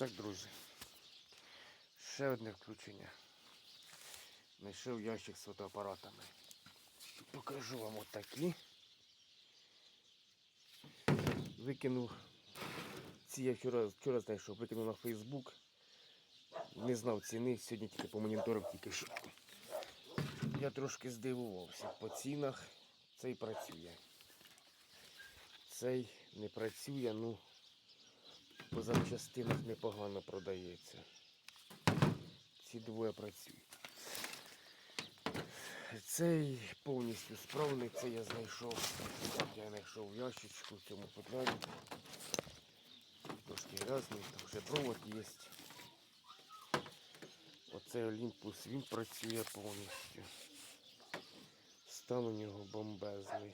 Так, друзі. Ще одне включення. Знайшов ящик з фотоапаратами. Покажу вам отакі. Викинув. Ці я вчора, вчора знайшов, викинув на Фейсбук. Не знав ціни, сьогодні тільки помоніторив тільки що. Я трошки здивувався. По цінах цей працює. Цей не працює, ну по запчастинах непогано продається. Ці двоє працюють. Цей повністю справний, це я знайшов. Я знайшов в ящичку в цьому футлярі. Трошки грязний, там вже провод є. Оцей Олімпус, він працює повністю. Стан у нього бомбезний.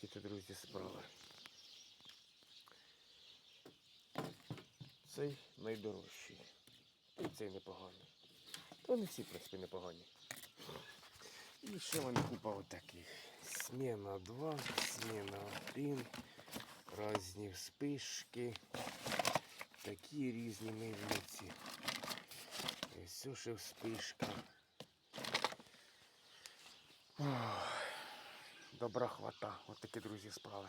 Такі то, друзі, справи. Цей найдорожчий. І цей непоганий. Та вони всі, в принципі, непогані. І ще вони купа отаких. Смена 2, смена 1, різні вспишки. Такі різні мильниці. І все ще вспишка. Ох, добра хвата. Ось такі, друзі, справи.